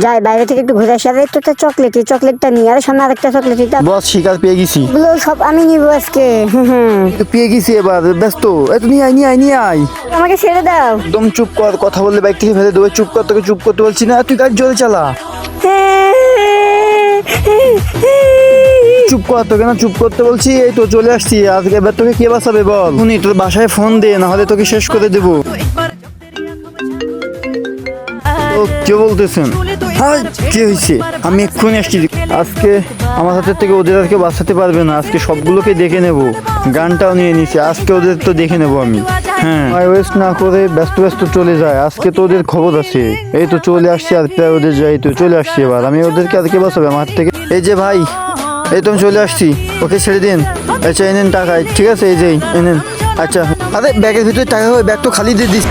যাই বাইরে থেকে একটু ঘুরে আসি। আর একটু তো চকলেট এই চকলেটটা নিয়ে আর সামনে আরেকটা চকলেট এটা বস শিকার পেয়ে গেছি। এগুলো সব আমি নিবো আজকে। তো পেয়ে গেছি এবার ব্যস্ত। এত নিয়ে আয় নিয়ে আয় নিয়ে আয়। আমাকে ছেড়ে দাও। একদম চুপ কর কথা বললে বাইক থেকে ফেলে দেবো। চুপ কর তোকে চুপ করতে বলছি না। তুই গাড়ি জোরে চালা। চুপ কর তোকে না চুপ করতে বলছি। এই তো চলে আসছি। আজকে এবার তোকে কে বাঁচাবে বল? শুনি তোর বাসায় ফোন দে না হলে তোকে শেষ করে দেবো। তো কে বলতেছেন? হ্যাঁ কি হয়েছে? আমি এক্ষুনি আসছি। আজকে আমার হাতের থেকে ওদের আর কেউ বাঁচাতে পারবে না। আজকে সবগুলোকে দেখে নেব। গানটাও নিয়ে নিছি। আজকে ওদের তো দেখে নেব আমি। হ্যাঁ। ওয়েস্ট না করে ব্যস্ত ব্যস্ত চলে যায়। আজকে তো ওদের খবর আছে। এই তো চলে আসছি আর প্রায় ওদের যাই তো চলে আসছি এবার। আমি ওদেরকে আর কে বাঁচাবে? আমার থেকে এই যে ভাই, এই তো আমি চলে আসছি। ওকে ছেড়ে দিন। আচ্ছা এনেন টাকা। ঠিক আছে, এই যে এনেন আচ্ছা। আরে, ব্যাগের ভিতরে টাকা ব্যাগ তো খালি দিয়ে দিস।